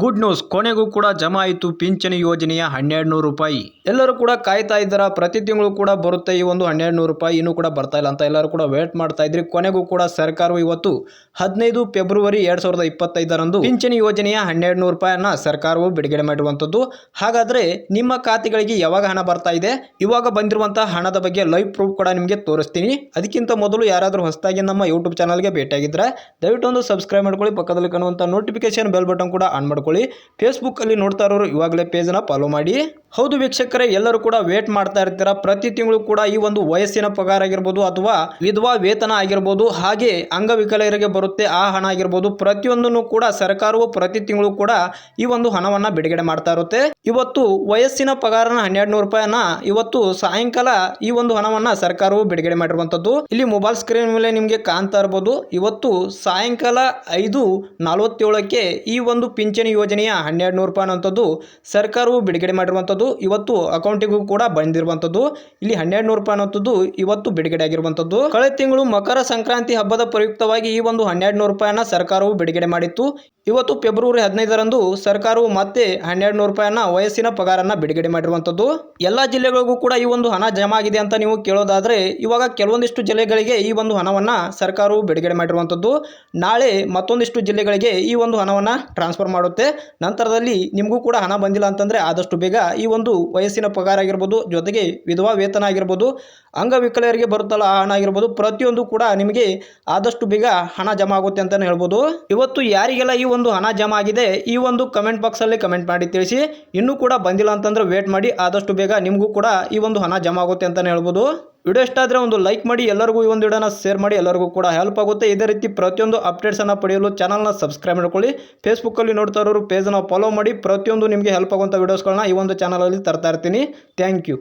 Good news ಕೊನೆಗೂ ಕೂಡ ಜಮಾ ಆಯಿತು ಪಿಂಚಣಿ ಯೋಜನೆಯ ಹನ್ನೆರಡು ನೂರು ರೂಪಾಯಿ. ಎಲ್ಲರೂ ಕೂಡ ಕಾಯ್ತಾ ಇದ್ದಾರ? ಪ್ರತಿ ತಿಂಗಳು ಕೂಡ ಬರುತ್ತೆ ಈ ಒಂದು ಹನ್ನೆರಡು ನೂರು ರೂಪಾಯಿ, ಇನ್ನೂ ಕೂಡ ಬರ್ತಾ ಇಲ್ಲ ಅಂತ ಎಲ್ಲರೂ ಕೂಡ ವೇಟ್ ಮಾಡ್ತಾ ಇದ್ರಿ. ಕೊನೆಗೂ ಕೂಡ ಸರ್ಕಾರವು ಇವತ್ತು ಹದಿನೈದು ಫೆಬ್ರವರಿ ಎರಡ್ ಸಾವಿರದ ಇಪ್ಪತ್ತೈದರಂದು ಪಿಂಚಣಿ ಯೋಜನೆಯ ಹನ್ನೆರಡು ನೂರು ರೂಪಾಯಿಯನ್ನ ಸರ್ಕಾರವು ಬಿಡುಗಡೆ ಮಾಡಿರುವಂಥದ್ದು ಹಾಗಾದ್ರೆ ನಿಮ್ಮ ಖಾತೆಗಳಿಗೆ ಯಾವಾಗ ಹಣ ಬರ್ತಾ ಇದೆ? ಇವಾಗ ಬಂದಿರುವಂತಹ ಹಣದ ಬಗ್ಗೆ ಲೈವ್ ಪ್ರೂಫ್ ಕೂಡ ನಿಮಗೆ ತೋರಿಸ್ತೀನಿ. ಅದಕ್ಕಿಂತ ಮೊದಲು ಯಾರಾದರೂ ಹೊಸದಾಗಿ ನಮ್ಮ ಯೂಟ್ಯೂಬ್ ಚಾನಲ್ಗೆ ಭೇಟಿಯಾಗಿದ್ದರೆ ದಯವಿಟ್ಟು ಒಂದು ಸಬ್ಸ್ಕ್ರೈಬ್ ಮಾಡ್ಕೊಳ್ಳಿ. ಪಕ್ಕದಲ್ಲಿ ಕಾಣುವಂಥ ನೋಟಿಫಿಕೇಶನ್ ಬೆಲ್ ಬಟನ್ ಕೂಡ ಆನ್ ಮಾಡ್ಕೊಳ್ಳಿ. ಫೇಸ್ಬುಕ್ಕಲ್ಲಿ ನೋಡ್ತಾ ಇರೋರು ಇವಾಗಲೇ ಪೇಜನ್ನು ಫಾಲೋ ಮಾಡಿ. ಹೌದು ವೀಕ್ಷಕರೇ, ಎಲ್ಲರೂ ಕೂಡ ವೇಟ್ ಮಾಡ್ತಾ ಇರ್ತೀರಾ? ಪ್ರತಿ ತಿಂಗಳು ಕೂಡ ಈ ಒಂದು ವಯಸ್ಸಿನ ಪಗಾರ ಆಗಿರ್ಬೋದು ಅಥವಾ ವಿಧವಾ ವೇತನ ಆಗಿರ್ಬೋದು, ಹಾಗೆ ಅಂಗವಿಕಲರಿಗೆ ಬರುತ್ತೆ ಆ ಹಣ ಆಗಿರ್ಬೋದು, ಪ್ರತಿಯೊಂದನ್ನು ಕೂಡ ಸರ್ಕಾರವು ಪ್ರತಿ ತಿಂಗಳು ಕೂಡ ಈ ಒಂದು ಹಣವನ್ನ ಬಿಡುಗಡೆ ಮಾಡ್ತಾ ಇರುತ್ತೆ. ಇವತ್ತು ವಯಸ್ಸಿನ ಪಗಾರನ ಹನ್ನೆರಡು ನೂರು ರೂಪಾಯಿನ ಇವತ್ತು ಸಾಯಂಕಾಲ ಈ ಒಂದು ಹಣವನ್ನ ಸರ್ಕಾರವು ಬಿಡುಗಡೆ ಮಾಡಿರುವಂತದ್ದು ಇಲ್ಲಿ ಮೊಬೈಲ್ ಸ್ಕ್ರೀನ್ ಮೇಲೆ ನಿಮಗೆ ಕಾಣ್ತಾ ಇರ್ಬೋದು. ಇವತ್ತು ಸಾಯಂಕಾಲ ಐದು ನಲವತ್ತೇಳಕ್ಕೆ ಈ ಒಂದು ಪಿಂಚಣಿ ಯೋಜನೆಯ ಹನ್ನೆರಡು ನೂರು ರೂಪಾಯಿ ಅನ್ನುವಂಥದ್ದು ಸರ್ಕಾರವು ಬಿಡುಗಡೆ ಮಾಡಿರುವಂಥದ್ದು, ಇವತ್ತು ಅಕೌಂಟಿಗೂ ಕೂಡ ಬಂದಿರುವಂಥದ್ದು. ಇಲ್ಲಿ ಹನ್ನೆರಡು ನೂರು ರೂಪಾಯಿ ಅನ್ನುವಂಥದ್ದು ಇವತ್ತು ಬಿಡುಗಡೆ ಆಗಿರುವಂಥದ್ದು. ಕಳೆದ ತಿಂಗಳು ಮಕರ ಸಂಕ್ರಾಂತಿ ಹಬ್ಬದ ಪ್ರಯುಕ್ತವಾಗಿ ಈ ಒಂದು ಹನ್ನೆರಡು ನೂರು ರೂಪಾಯಿನ ಸರ್ಕಾರವು ಬಿಡುಗಡೆ ಮಾಡಿತ್ತು. ಇವತ್ತು ಫೆಬ್ರವರಿ ಹದಿನೈದರಂದು ಸರ್ಕಾರವು ಮತ್ತೆ ಹನ್ನೆರಡು ನೂರು ರೂಪಾಯಿನ ವಯಸ್ಸಿನ ಪಗಾರನ್ನ ಬಿಡುಗಡೆ ಮಾಡಿರುವಂಥದ್ದು. ಎಲ್ಲ ಜಿಲ್ಲೆಗಳಿಗೂ ಕೂಡ ಈ ಒಂದು ಹಣ ಜಮಾ ಆಗಿದೆ ಅಂತ ನೀವು ಕೇಳೋದಾದ್ರೆ, ಇವಾಗ ಕೆಲವೊಂದಿಷ್ಟು ಜಿಲ್ಲೆಗಳಿಗೆ ಈ ಒಂದು ಹಣವನ್ನ ಸರ್ಕಾರವು ಬಿಡುಗಡೆ ಮಾಡಿರುವಂಥದ್ದು. ನಾಳೆ ಮತ್ತೊಂದಿಷ್ಟು ಜಿಲ್ಲೆಗಳಿಗೆ ಈ ಒಂದು ಹಣವನ್ನ ಟ್ರಾನ್ಸ್ಫರ್ ಮಾಡುತ್ತೆ. ನಂತರದಲ್ಲಿ ನಿಮಗೂ ಕೂಡ ಹಣ ಬಂದಿಲ್ಲ ಅಂತಂದ್ರೆ ಆದಷ್ಟು ಬೇಗ ಈ ಒಂದು ವಯಸ್ಸಿನ ಪಗಾರ ಆಗಿರ್ಬೋದು, ಜೊತೆಗೆ ವಿಧವಾ ವೇತನ ಆಗಿರ್ಬೋದು, ಅಂಗವಿಕಲರಿಗೆ ಬರುತ್ತಲ್ಲ ಆ ಹಣ ಆಗಿರ್ಬೋದು, ಪ್ರತಿಯೊಂದು ಕೂಡ ನಿಮಗೆ ಆದಷ್ಟು ಬೇಗ ಹಣ ಜಮಾ ಆಗುತ್ತೆ ಅಂತಲೇ ಹೇಳ್ಬೋದು. ಇವತ್ತು ಯಾರಿಗೆಲ್ಲ ಈ ಹಣ ಜಮಾ ಆಗಿದೆ. ಈ ಒಂದು ಕಮೆಂಟ್ ಬಾಕ್ಸಲ್ಲಿ ಕಮೆಂಟ್ ಮಾಡಿ ತಿಳಿಸಿ. ಇನ್ನೂ ಕೂಡ ಬಂದಿಲ್ಲ ಅಂತಂದ್ರೆ ವೇಟ್ ಮಾಡಿ. ಆದಷ್ಟು ಬೇಗ ನಿಮಗೂ ಕೂಡ ಈ ಒಂದು ಹಣ ಜಮಾ ಆಗುತ್ತೆ ಅಂತಲೇ ಹೇಳ್ಬೋದು. ವಿಡಿಯೋ ಇಷ್ಟ ಆದರೆ ಒಂದು ಲೈಕ್ ಮಾಡಿ. ಎಲ್ಲರಿಗೂ ಈ ಒಂದು ವಿಡಿಯೋನ ಶೇರ್ ಮಾಡಿ. ಎಲ್ಲರಿಗೂ ಕೂಡ ಹೆಲ್ಪ್ ಆಗುತ್ತೆ. ಇದೇ ರೀತಿ ಪ್ರತಿಯೊಂದು ಅಪ್ಡೇಟ್ಸನ್ನು ಪಡೆಯಲು ಚಾನಲ್ನ ಸಬ್ಸ್ಕ್ರೈಬ್ ಮಾಡ್ಕೊಳ್ಳಿ. ಫೇಸ್ಬುಕ್ಕಲ್ಲಿ ನೋಡ್ತಾ ಇರೋರು ಪೇಜನ್ನು ಫಾಲೋ ಮಾಡಿ. ಪ್ರತಿಯೊಂದು ನಿಮಗೆ ಹೆಲ್ಪ್ ಆಗುವಂಥ ವೀಡಿಯೋಸ್ಗಳನ್ನ ಈ ಒಂದು ಚಾನಲಲ್ಲಿ ತರ್ತಾ ಇರ್ತೀನಿ. Thank you